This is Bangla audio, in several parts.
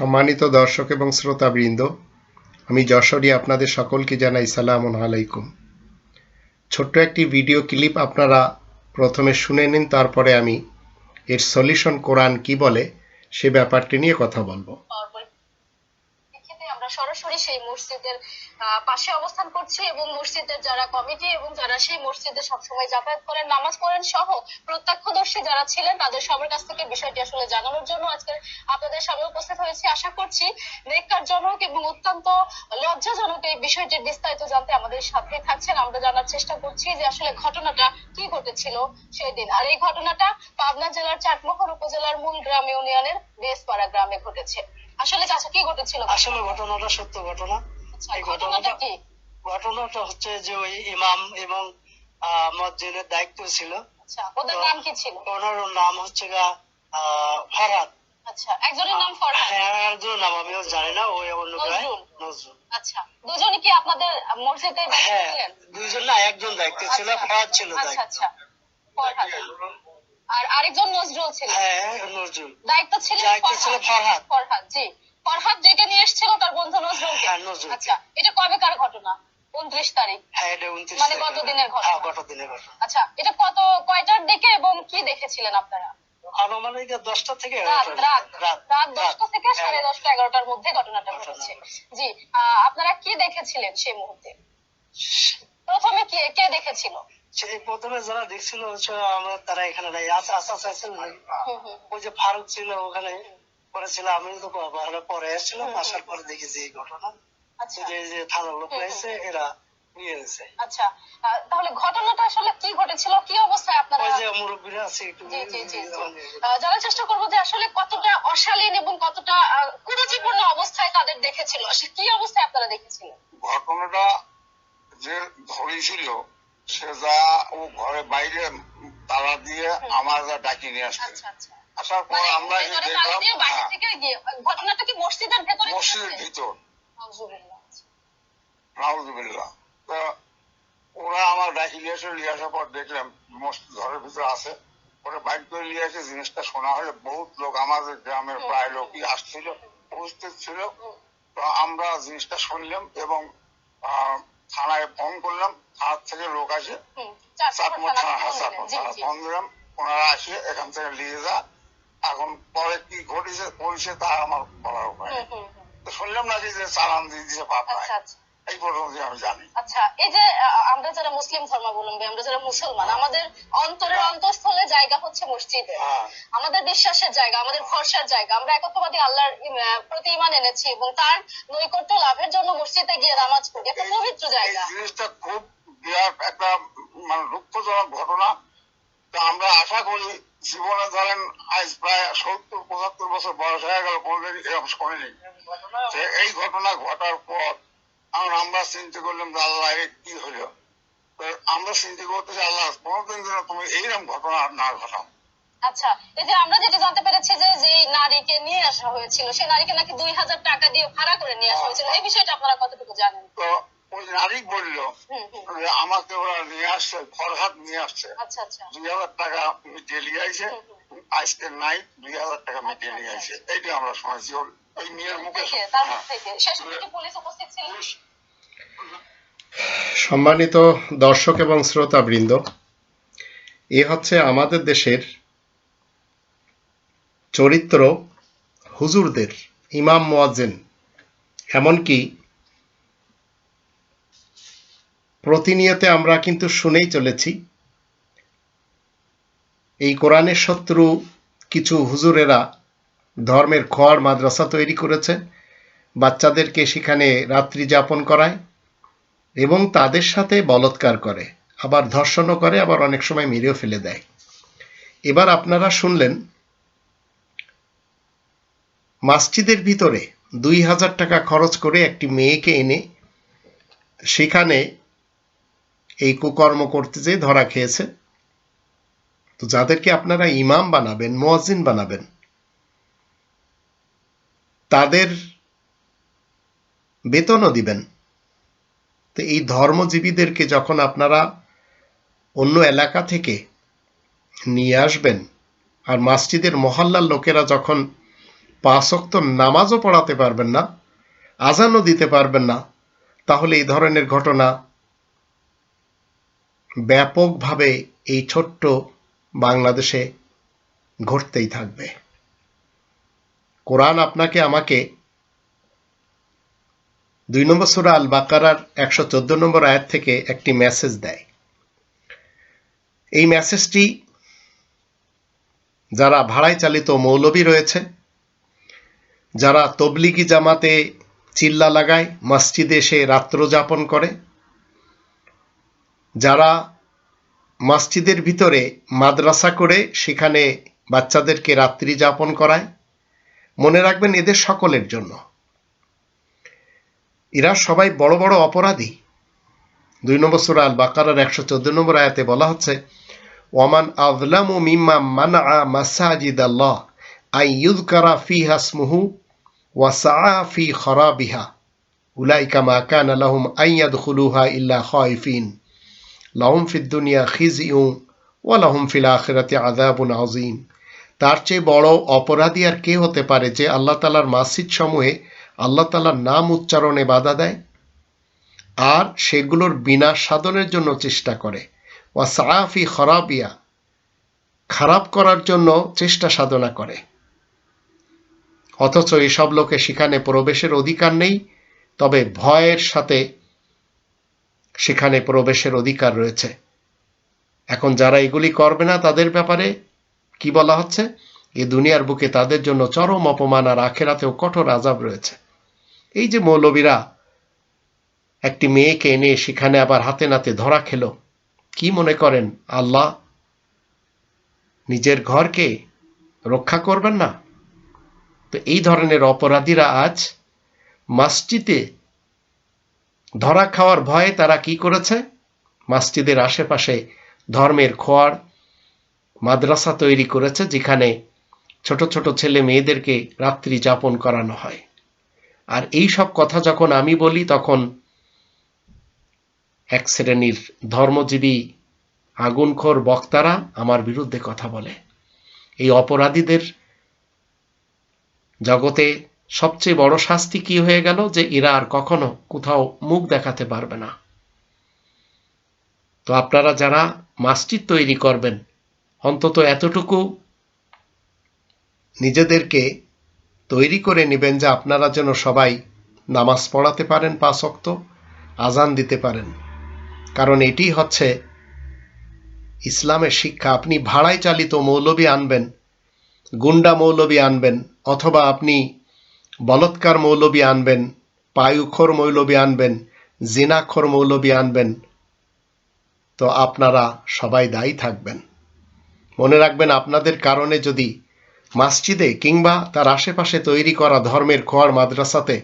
সম্মানিত দর্শক এবং শ্রোতাবৃন্দ, আমি যশোরী আপনাদের সকলকে জানাই সালাম আলাইকুম। ছোট্ট একটি ভিডিও ক্লিপ আপনারা প্রথমে শুনে নিন, তারপরে আমি এর সলিউশন কোরআন কি বলে সে ব্যাপারটি নিয়ে কথা বলব। সরাসরি সেই মসজিদের পাশে অবস্থান করছি এবং মসজিদের যারা কমিটি এবং যারা সেই মসজিদে সবসময় যাতায়াত করেন, নামাজ পড়েন সহ প্রত্যক্ষদর্শী যারা ছিলেন, তাদের সবার কাছ থেকে বিষয়টি আসলে জানানোর জন্য আজকে আপনাদের সামনে উপস্থিত হয়েছি। আশা করছি নেককারজনক এবং অত্যন্ত লজ্জাজনক এই বিষয়টির বিস্তারিত জানতে আমাদের সাথে থাকছেন। আমরা জানার চেষ্টা করছি যে আসলে ঘটনাটা কি ঘটেছিল সেই দিন আর এই ঘটনাটা পাবনা জেলার চাটমোহর উপজেলার মূল গ্রাম ইউনিয়নের বেসপাড়া গ্রামে ঘটেছে। আসলে চাচা কি ঘটেছিল? আসলে ঘটনাটা সত্য ঘটনা। আচ্ছা, এই ঘটনাটা কি? ঘটনাটা হচ্ছে যে ওই ইমাম এবং মসজিদের দায়িত্ব ছিল। আচ্ছা ওদের নাম কি ছিল? ওনার নাম হচ্ছে গা ফরহাদ। আচ্ছা একজনের নাম ফরহাদ? হ্যাঁ একজন নাম আমিও জানি না ওই অন্য নজরুল। আচ্ছা দুজনে কি আপনাদের মসজিদে হ্যাঁ দুইজন না একজন দায়িত্ব ছিল আচ্ছা, ফরহাদ ছিল আচ্ছা দায়িত্ব। আচ্ছা ফরহাদ। আর আরেকজন নজরুল ছিল হ্যাঁ নজরুল। দায়িত্ব ছিল ফরহাদ। ফরহাদ। জি। ফরহাদ ডেকে নিয়ে এসেছিল তার বন্ধু নজরুলকে। হ্যাঁ, আচ্ছা এটা কবেকার ঘটনা? উনত্রিশ তারিখ। হ্যাঁ এটা উনত্রিশ মানে। গত দিনের ঘটনা। গত দিনের ঘটনা? আচ্ছা এটা কত কয়টার দিকে এবং কি দেখেছিলেন আপনারা? আনুমানিক দশটা থেকে রাত এগারোটা রাত রাত রাত দশটা থেকে। সাড়ে দশটা এগারোটার মধ্যে ঘটনাটা ঘটেছে। ঘটেছে। জি আহ, আপনারা কি দেখেছিলেন সেই মুহূর্তে? প্রথমে কে কে দেখেছিল? সেই প্রথমে যারা দেখছিল আমরা তারা এখানে নাই। আচ্ছা আচ্ছা আচ্ছা ওই যে ফারুক ছিল ওখানে পরে ছিল আমি তো ভালো পরে এসেছিলাম আসার পরে দেখেছি এই ঘটনা। আচ্ছা। যে লোক এসে এরা আচ্ছা। তাহলে ঘটনাটা আসলে কি ঘটেছিল? কি অবস্থায় আপনারা ওই যে মুরব্বীরা আছে একটু জি জি জি জি। আহ, জানার চেষ্টা করব যে আসলে কতটা অশালীন এবং কতটা কুরুচিপূর্ণ অবস্থায় তাদের দেখেছিল। আসলে কি অবস্থায় আপনারা দেখেছিলেন? ঘটনাটা যে ধরেছিল সে যা ও ঘরে বাইরে তালা দিয়ে আমার যা ডাকি নিয়ে আসছে আচ্ছা আচ্ছা। আসার পর মানে আমরা দেখলাম হ্যাঁ, ঘটনাটা কি মসজিদের ভেতরে মসজিদের ভিতর। নাউজুবিল্লাহ। নাউজুবিল্লাহ তো ওরা আমার ডাকি নিয়ে এসে নিয়ে আসার পর দেখলাম মসজিদ ঘরের ভিতরে আছে। পরে বাইক করে নিয়ে এসে জিনিসটা শোনা হলে। বহুত লোক আমাদের গ্রামের প্রায় লোকই আসছিল উপস্থিত ছিল। তো আমরা জিনিসটা শুনলাম এবং আহ, থানায় ফোন করলাম থানার থেকে লোক আসে। হুম, থানা চাটমোট থানা ফোন। ফোন দিলাম ওনারা আসে এখান থেকে নিয়ে যা। এখন পরে কি ঘটেছে পড়েছে তা আমার বলার উপায় শুনলাম না যে চালান দিয়ে দিয়েছে পাপায় আচ্ছা আচ্ছা। এই পর্যন্ত আমি জানি। আচ্ছা এই যে আমরা যারা মুসলিম ধর্মাবলম্বী আমরা যারা মুসলমান আমাদের অন্তরের অন্তঃস্থলে জায়গা হচ্ছে মসজিদে। হ্যাঁ। আমাদের বিশ্বাসের জায়গা আমাদের ভরসার জায়গা। আমরা একত্ববাদী আল্লাহর প্রতি ইমান এনেছি এবং তার নৈকট্য লাভের জন্য মসজিদে গিয়ে নামাজ পড়ি। একটা পবিত্র জায়গা। জিনিসটা খুব বিরাট একটা মানে দুঃখজনক ঘটনা। তো আমরা আশা করি জীবনে ধরেন আজ প্রায় সত্তর পঁচাত্তর বছর বয়স হয়ে গেল কোনদিন এরকম শোনেনি। এই ঘটনা ঘটার পর আমরা আমরা চিন্তা করলাম যে আল্লাহ কি হলো? আমরা চিন্তা করতেছি আল্লাহ কোনোদিন যেন তুমি এইরকম ঘটনা আর না ঘটাও। আচ্ছা এই যে আমরা যেটা জানতে পেরেছি যে যে নারীকে নিয়ে আসা হয়েছিল সেই নারীকে নাকি দুই হাজার টাকা দিয়ে ভাড়া করে নিয়ে আসা হয়েছিল। এই বিষয়টা আপনারা কতটুকু জানেন? তো ওই নারী বলল আমাকে ওরা নিয়ে আসছে ফরহাদ নিয়ে আসছে। আচ্ছা আচ্ছা। দুই হাজার টাকা মিটিয়ে নিয়ে আইছে। আজকে নাইট দুই হাজার টাকা মিটিয়ে নিয়ে আইছে। এইটা আমরা শুনেছি। সম্মানিত দর্শক এবং শ্রোতাবৃন্দ, এ হচ্ছে আমাদের দেশের চরিত্র হুজুরদের, ইমাম মোয়াজেন এমনকি প্রতিনিয়তে আমরা কিন্তু শুনেই চলেছি, এই কোরআনের শত্রু কিছু হুজুরেরা ধর্মের খোয়ার মাদ্রাসা তৈরি করেছে, বাচ্চাদেরকে সেখানে রাত্রি যাপন করায় এবং তাদের সাথে বলৎকার করে, আবার ধর্ষণও করে, আবার অনেক সময় মেরেও ফেলে দেয়। এবার আপনারা শুনলেন, মাসজিদের ভিতরে দুই হাজার টাকা খরচ করে একটি মেয়েকে এনে সেখানে এই কুকর্ম করতে যেয়ে ধরা খেয়েছে। তো যাদেরকে আপনারা ইমাম বানাবেন মোয়াজিন বানাবেন তাদের বেতনও দিবেন। তো এই ধর্মজীবীদেরকে যখন আপনারা অন্য এলাকা থেকে নিয়ে আসবেন, আর মসজিদের মহল্লার লোকেরা যখন পাঁচক্ত নামাজও পড়াতে পারবেন না, আজানও দিতে পারবেন না, তাহলে এই ধরনের ঘটনা ব্যাপকভাবে এই ছোট্ট বাংলাদেশে ঘটতেই থাকবে। কোরআন আপনাকে আমাকে দুই নম্বর সুরা আল বাকারার একশো চোদ্দ নম্বর আয়াত থেকে একটি মেসেজ দেয়। এই মেসেজটি যারা ভাড়ায় চালিত মৌলবী রয়েছে, যারা তবলিগি জামাতে চিল্লা লাগায়, মসজিদে এসে রাত্র যাপন করে, যারা মসজিদের ভিতরে মাদ্রাসা করে সেখানে বাচ্চাদেরকে রাত্রি যাপন করায় মনে রাখবেন এদের সকলের জন্য। এরা সবাই বড় বড় অপরাধী। দুই নম্বর সুরা আল বাকারার একশো চোদ্দ নম্বর আয়াতে বলা হচ্ছে, ওয়ামান মানা মাসাজিদ আল্লাহ আই ইউযকারা ফিহা ইসমুহু ওয়া সাআ ফি খরাবিহা। উলাইকা মা কানা লাহুম আন ইয়াদখুলুহা ইল্লা লাহুম ফিদ দুনিয়া খিজইউ ওয়া লাহুম ফিল আখিরাতি আযাবুন তার চেয়ে বড় অপরাধী আর কে হতে পারে যে আল্লাহ তালার মাসজিদ সমূহে আল্লাহ তালার নাম উচ্চারণে বাধা দেয়? আর সেগুলোর বিনা সাধনের জন্য চেষ্টা করে। ওয়া সাফি খরাবিয়া, খারাপ করার জন্য চেষ্টা সাধনা করে। অথচ এসব লোকে সেখানে প্রবেশের অধিকার নেই, তবে ভয়ের সাথে সেখানে প্রবেশের অধিকার রয়েছে। এখন যারা এগুলি করবে না তাদের ব্যাপারে কি বলা হচ্ছে? এ দুনিয়ার বুকে তাদের জন্য চরম অপমান আর আখেরাতেও কঠোর আজাব রয়েছে। এই যে মৌলবীরা একটি মেয়েকে এনে সেখানে আবার হাতে নাতে ধরা খেল, কি মনে করেন আল্লাহ? নিজের ঘরকে রক্ষা করবেন না? তো এই ধরনের অপরাধীরা আজ মসজিদে ধরা খাওয়ার ভয়ে তারা কি করেছে? মসজিদের আশেপাশে ধর্মের খোয়ার মাদ্রাসা তৈরি করেছে, যেখানে ছোট ছোট ছেলে মেয়েদেরকে রাত্রি যাপন করানো হয়। আর এই সব কথা যখন আমি বলি, তখন এক শ্রেণির ধর্মজীবী আগুনখোর বক্তারা আমার বিরুদ্ধে কথা বলে। এই অপরাধীদের জগতে সবচেয়ে বড় শাস্তি কি হয়ে গেল? যে এরা আর কখনো কোথাও মুখ দেখাতে পারবে না। তো আপনারা যারা মাসজিদ তৈরি করবেন অন্তত এতটুকু নিজেদেরকে তৈরি করে নেবেন যে আপনারা যেন সবাই নামাজ পড়াতে পারেন পাঁচ অক্ত আজান দিতে পারেন। কারণ এটি হচ্ছে ইসলামের শিক্ষা। আপনি ভাড়ায় চালিত মৌলবী আনবেন, গুন্ডা মৌলবী আনবেন, অথবা আপনি বলৎকার মৌলবী আনবেন, পায়ুখোর মৌলবী আনবেন, জিনাখোর মৌলবী আনবেন, তো আপনারা সবাই দায়ী থাকবেন। মনে রাখবেন, আপনাদের কারণে যদি মসজিদে কিংবা তার আশেপাশে তৈরি করা ধর্মের খোয়ার মাদ্রাসাতে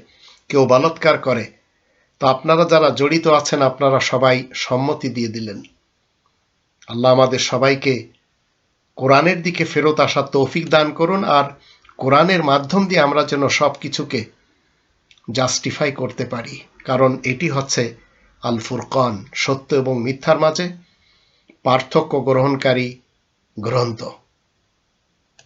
কেউ বলৎকার করে, তো আপনারা যারা জড়িত আছেন, আপনারা সবাই সম্মতি দিয়ে দিলেন। আল্লাহ আমাদের সবাইকে কোরআনের দিকে ফেরত আসার তৌফিক দান করুন, আর কোরআনের মাধ্যম দিয়ে আমরা যেন সব কিছুকে জাস্টিফাই করতে পারি। কারণ এটি হচ্ছে আল ফুরকন সত্য এবং মিথ্যার মাঝে পার্থক্য গ্রহণকারী Gronto.